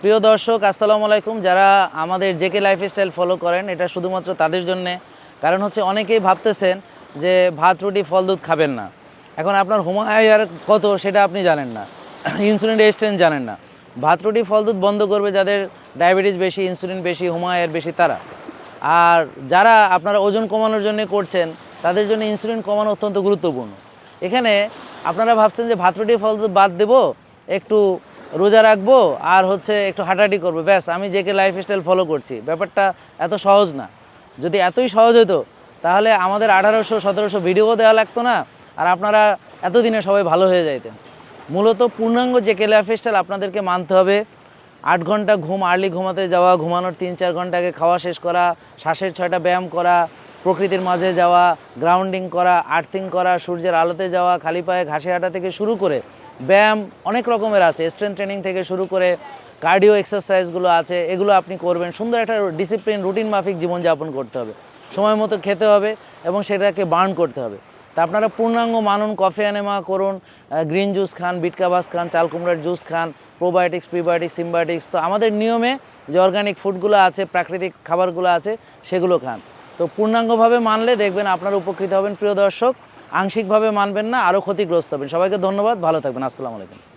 প্রিয় দর্শক, আসসালামু আলাইকুম। যারা আমাদের জেকে লাইফস্টাইল ফলো করেন, এটা শুধুমাত্র তাদের জন্যে। কারণ হচ্ছে অনেকেই ভাবতেছেন যে ভাত, রুটি, ফল, দুধ খাবেন না। এখন আপনার হোমায়ার কত সেটা আপনি জানেন না। ইনসুলিন রেজিস্ট্যান্স জানেন না। ভাত, রুটি, ফল, দুধ বন্ধ করবে যাদের ডায়াবেটিস বেশি, ইনসুলিন বেশি হোমায়ার বেশি, তারা। আর যারা আপনারা ওজন কমানোর জন্য করছেন, তাদের জন্য ইনসুলিন কমানো অত্যন্ত গুরুত্বপূর্ণ। এখানে আপনারা ভাবছেন যে ভাত, রুটি, ফল, দুধ বাদ দেবো, একটু রোজা রাখব আর হচ্ছে একটু হাঁটাহাঁটি করব। ব্যাস, আমি জেকে লাইফস্টাইল ফলো করছি। ব্যাপারটা এত সহজ না। যদি এতই সহজ হতো তাহলে আমাদের আঠারোশো, সতেরোশো ভিডিও দেওয়া লাগতো না, আর আপনারা এতদিনে সবাই ভালো হয়ে যাইতেন। মূলত পূর্ণাঙ্গ জেকে লাইফস্টাইল আপনাদেরকে মানতে হবে। আট ঘণ্টা ঘুম আর্লি ঘুমাতে যাওয়া, ঘুমানোর তিন চার ঘণ্টা আগে খাওয়া শেষ করা, শ্বাসের ছয়টা ব্যায়াম করা, প্রকৃতির মাঝে যাওয়া গ্রাউন্ডিং করা আর্থিং করা, সূর্যের আলোতে যাওয়া, খালি পায়ে ঘাসে হাঁটা থেকে শুরু করে ব্যায়াম অনেক রকমের আছে স্ট্রেংথ ট্রেনিং থেকে শুরু করে কার্ডিও এক্সারসাইজগুলো আছে, এগুলো আপনি করবেন। সুন্দর একটা ডিসিপ্লিন রুটিন মাফিক জীবনযাপন করতে হবে। সময় মতো খেতে হবে এবং সেটাকে বার্ন করতে হবে। তা আপনারা পূর্ণাঙ্গ মানুন কফি অ্যানেমা করুন গ্রিন জুস খান বিটকাবাস খান, চাল কুমড়ার জুস খান প্রোবায়োটিক্স প্রিবায়োটিক্স সিম্বায়োটিক্স তো আমাদের নিয়মে যে অর্গানিক ফুডগুলো আছে, প্রাকৃতিক খাবারগুলো আছে, সেগুলো খান। তো পূর্ণাঙ্গভাবে মানলে দেখবেন আপনারা উপকৃত হবেন। প্রিয় দর্শক আংশিকভাবে মানবেন না আরও ক্ষতিগ্রস্ত হবেন। সবাইকে ধন্যবাদ ভালো থাকবেন আসসালামু আলাইকুম।